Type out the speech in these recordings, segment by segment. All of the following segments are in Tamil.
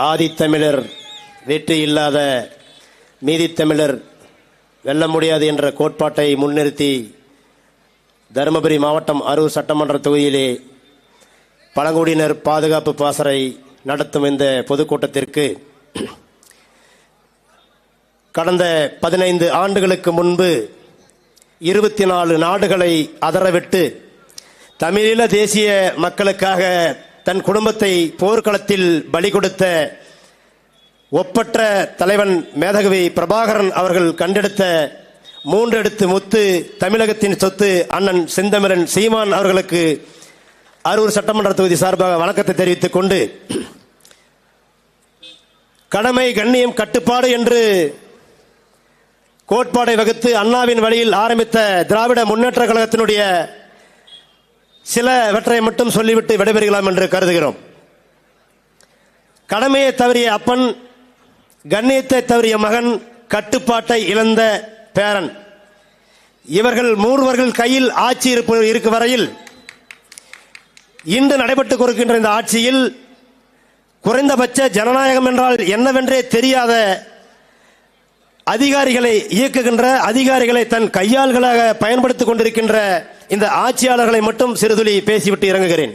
ஆதித்தமிழர் வெற்றி இல்லாத மீதித்தமிழர் வெல்ல முடியாது என்ற கோட்பாட்டை முன்னிறுத்தி தருமபுரி மாவட்டம் அரூர் சட்டமன்ற தொகுதியிலே பழங்குடியினர் பாதுகாப்பு பாசறை நடத்தும் இந்த பொதுக்கூட்டத்திற்கு கடந்த பதினைந்து ஆண்டுகளுக்கு முன்பு இருபத்தி நாலு நாடுகளை அதரவிட்டு தமிழீழ தேசிய மக்களுக்காக தன் குடும்பத்தை போர்க்களத்தில் பலி கொடுத்த ஒப்பற்ற தலைவன் மேதகவி பிரபாகரன் அவர்கள் கண்டெடுத்த மூன்றெடுத்து முத்து தமிழகத்தின் சொத்து அண்ணன் செந்தமிழன் சீமான் அவர்களுக்கு அரூர் சட்டமன்ற தொகுதி சார்பாக வணக்கத்தை தெரிவித்துக் கொண்டு கடமை கண்ணியம் கட்டுப்பாடு என்று கோட்பாடை வகுத்து அண்ணாவின் வழியில் ஆரம்பித்த திராவிட முன்னேற்ற கழகத்தினுடைய சிலவற்றை மட்டும் சொல்லிவிட்டு விடைபெறுகிறோம் என்று கருதுகிறோம். கடமையை தவறிய அப்பன் கண்ணியத்தை தவறிய மகன் கட்டுப்பாட்டை இழந்த பேரன். இவர்கள் மூர்வர்கள் கையில் ஆட்சி இருப்பு இருக்கும் வரையில் இன்று நடைபெற்றுக் கொடுக்கின்ற இந்த ஆட்சியில் குறைந்தபட்ச ஜனநாயகம் என்றால் என்னவென்றே தெரியாத அதிகாரிகளை இயக்குகின்ற அதிகாரிகளை தன் கையாள்களாக பயன்படுத்திக் கொண்டிருக்கின்ற இந்த ஆட்சியாளர்களை மட்டும் சிறுதுளி பேசிவிட்டு இறங்குகிறேன்.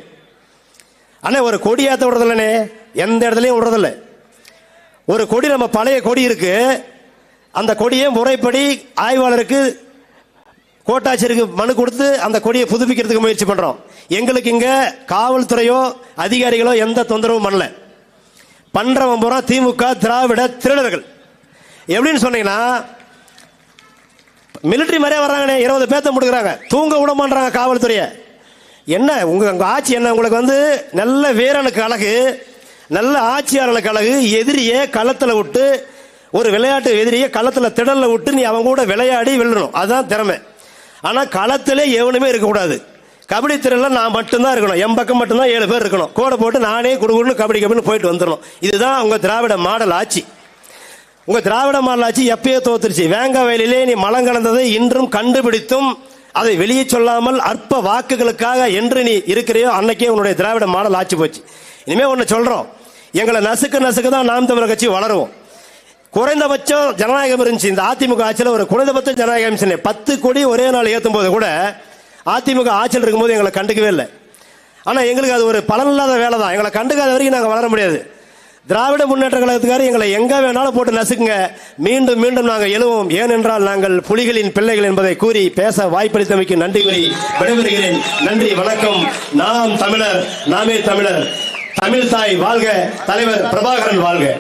அண்ணே ஒரு கொடியாத்த விடுறதில்லனே எந்த இடத்துலையும் விடுறதில்ல. ஒரு கொடி நம்ம பழைய கொடி இருக்கு. அந்த கொடியை முறைப்படி ஆய்வாளருக்கு கோட்டாட்சியருக்கு மனு கொடுத்து அந்த கொடியை புதுப்பிக்கிறதுக்கு முயற்சி பண்றோம். எங்களுக்கு இங்க காவல்துறையோ அதிகாரிகளோ எந்த தொந்தரவும் பண்ணல. பண்றவன் பூரா திமுக திராவிட திருடர்கள். எப்படின்னு சொன்னீங்கன்னா மிலிட்டரி மாதிரியே வர்றாங்கண்ணே. இருபது பேர்த்த முடுக்குறாங்க. தூங்க விட மாட்டாங்க காவல்துறையை. என்ன உங்கள் உங்கள் ஆட்சி என்ன? உங்களுக்கு வந்து நல்ல வீரனுக்கு அழகு நல்ல ஆட்சியாளர்களுக்கு அழகு எதிரியை களத்தில் விட்டு ஒரு விளையாட்டு எதிரியை களத்தில் திடலில் விட்டு நீ அவங்க கூட விளையாடி வெல்லணும். அதுதான் திறமை. ஆனால் களத்திலே எவனுமே இருக்கக்கூடாது கபடி திறனில் நான் மட்டும்தான் இருக்கணும். என் பக்கம் மட்டும்தான் ஏழு பேர் இருக்கணும். கோடை போட்டு நானே குடுகுடுன்னு கபடி கபடின்னு போயிட்டு வந்துடணும் இதுதான் அவங்க திராவிட மாடல் ஆட்சி. உங்க திராவிட மாடல் ஆட்சி எப்பயோ தோத்துருச்சு. வேங்க வயலிலே நீ மலம் கலந்ததை இன்றும் கண்டுபிடித்தும் அதை வெளியே சொல்லாமல் அற்ப வாக்குகளுக்காக என்று நீ இருக்கிறையோ அன்னைக்கே உன்னுடைய திராவிட மாடல் ஆட்சி போச்சு. இனிமே ஒன்று சொல்றோம். எங்களை நசுக்கு நசுக்கு தான் நாம் தமிழர் கட்சி வளருவோம். குறைந்தபட்சம் ஜனநாயகம் இருந்துச்சு. இந்த அதிமுக ஆட்சியில் ஒரு குறைந்தபட்சம் ஜனநாயகம் இருந்துச்சு. பத்து கோடி ஒரே நாள் ஏற்றும் போது கூட அதிமுக ஆட்சியில் இருக்கும்போது எங்களை கண்டுக்கவே இல்லை. ஆனால் எங்களுக்கு அது ஒரு பலனில்லாத வேலை தான் எங்களை கண்டுக்காத வரைக்கும் நாங்கள் வளர முடியாது. திராவிட முன்னேற்ற கழகத்துக்காரர் எங்களை எங்க வேணாலும் போட்டு நசுக்குங்க. மீண்டும் மீண்டும் நாங்கள் எழுவோம். ஏனென்றால் நாங்கள் புலிகளின் பிள்ளைகள் என்பதை கூறி பேச வாய்ப்பளித்தமைக்கு நன்றி கூறி விடைபெறுகிறேன். நன்றி வணக்கம். நாம் தமிழர் நாமே தமிழர். தமிழ் தாய் வாழ்க. தலைவர் பிரபாகரன் வாழ்க.